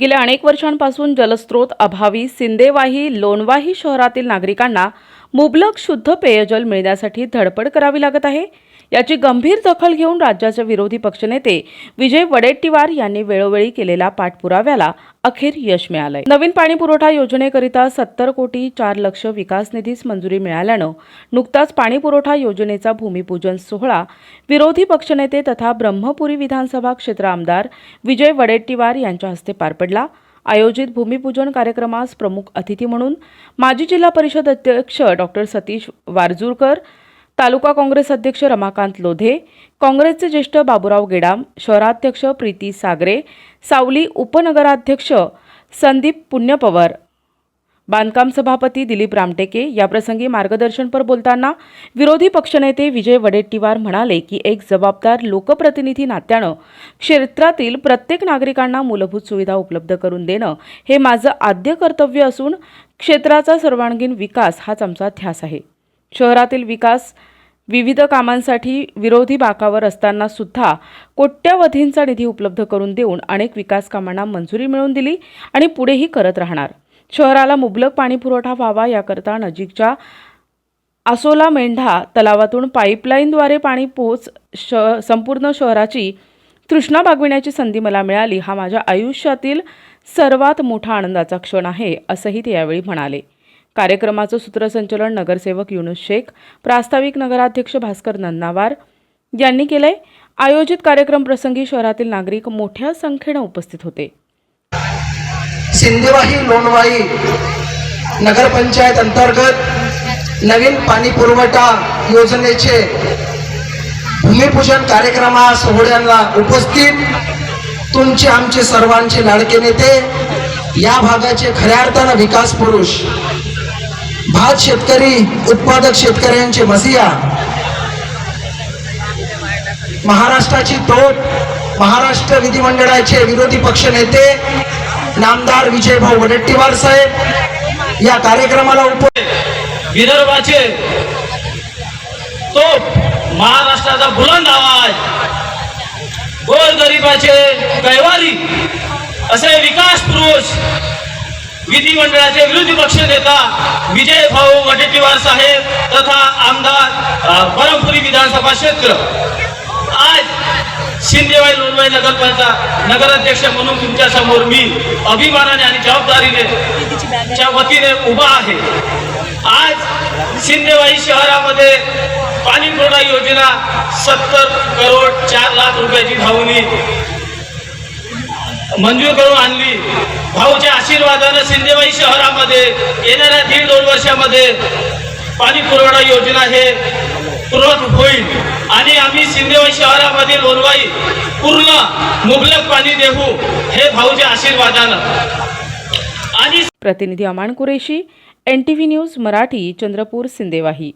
गेल्या अनेक वर्षांपासून जलस्रोत अभावी सिंदेवाही लोणवाही शहरातील नागरिकांना मुबलक शुद्ध पेयजल मिळण्यासाठी धडपड करावी लागत आहे. याची गंभीर दखल घेऊन राज्याचे विरोधी पक्षनेते विजय वडेट्टीवार यांनी वेळोवेळी केलेल्या पाठपुराव्याला अखेर यश मिळालंय. नवीन पाणी पुरवठा योजनेकरिता सत्तर कोटी चार लक्ष विकास निधीस मंजुरी मिळाल्यानं नुकताच पाणी पुरवठा योजनेचा भूमिपूजन सोहळा विरोधी पक्षनेते तथा ब्रह्मपुरी विधानसभा क्षेत्र आमदार विजय वडेट्टीवार यांच्या हस्ते पार पडला. आयोजित भूमिपूजन कार्यक्रमास प्रमुख अतिथी म्हणून माजी जिल्हा परिषद अध्यक्ष डॉक्टर सतीश वारजूरकर तालुका काँग्रेस अध्यक्ष रमाकांत लोधे काँग्रेसचे ज्येष्ठ बाबुराव गेडाम शहराध्यक्ष प्रीती सागरे सावली उपनगराध्यक्ष संदीप पुण्यपवार. बांधकाम सभापती दिलीप रामटेके याप्रसंगी मार्गदर्शनपर बोलताना विरोधी पक्षनेते विजय वडेट्टीवार म्हणाले की एक जबाबदार लोकप्रतिनिधी नात्यानं क्षेत्रातील प्रत्येक नागरिकांना मूलभूत सुविधा उपलब्ध करून देणं हे माझं आद्य कर्तव्य असून क्षेत्राचा सर्वांगीण विकास हाच आमचा ध्यास आहे. शहरातील विकास विविध कामांसाठी विरोधी बाकावर असताना सुद्धा कोट्यावधींचा निधी उपलब्ध करून देऊन अनेक विकास कामांना मंजुरी मिळवून दिली आणि पुढेही करत राहणार. शहराला मुबलक पाणी पुरवठा व्हावा याकरता नजीकच्या आसोला मेंढा तलावातून पाईपलाईनद्वारे पाणी पोच श संपूर्ण शहराची तृष्णा भागविण्याची संधी मला मिळाली. हा माझ्या आयुष्यातील सर्वात मोठा आनंदाचा क्षण आहे असंही ते यावेळी म्हणाले. कार्यक्रमाचं सूत्रसंचलन नगरसेवक युनुस शेख प्रास्ताविक नगराध्यक्ष भास्कर नन्नावार यांनी केलंय. आयोजित कार्यक्रम प्रसंगी शहरातील नागरिक मोठ्या संख्येनं उपस्थित होते. सिंधुवाही लोणवाई नगरपंचायत अंतर्गत नवीन पाणी पुरवठा योजनेचे भूमिपूजन कार्यक्रमा सोहळ्यांना उपस्थित तुमचे आमचे सर्वांचे लाडके नेते या भागाचे खऱ्या अर्थानं विकास पुरुष भात शेतकरी उत्पादक शेतकऱ्यांचे मसिया. महाराष्ट्राची तोट महाराष्ट्र विधिमंडळाचे विरोधी पक्ष नेते नामदार विजयभाऊ वडेट्टीवार साहेब या कार्यक्रमाला उप विदर्भाचे तो महाराष्ट्राचा बुलंद आवाज गोरगरिबाचे कैवारी असे विकास पुरुष विधिमंडळाचे विरोधी पक्ष नेता विजय भाऊ वडेट्टीवार साहेब तथा आमदार परमपुरी विधानसभा क्षेत्र. आज शिंदेवाई लोणवाई नगरपालिका नगराध्यक्ष म्हणून तुमच्यासमोर मी अभिमानाने आणि जबाबदारीने च्या वतीने उभा आहे. आज शिंदेवाई शहरामध्ये पाणी पुरवठा योजना सत्तर करोड चार लाख रुपयाची भावनी मंजूर करून आणली. भाऊच्या आशीर्वादानं सिंदेवाई शहरामध्ये येणाऱ्या दीड दोन वर्षामध्ये पाणी पुरवठा योजना हे पूर्ण होईल. आणि आम्ही सिंदेवाई शहरामध्ये लोणवाई पूर्ण मुबलक पाणी देऊ हे भाऊच्या आशीर्वादानं. आणि प्रतिनिधी Aman Qureshi N T V news Marathi Chandrapur Sindewahi.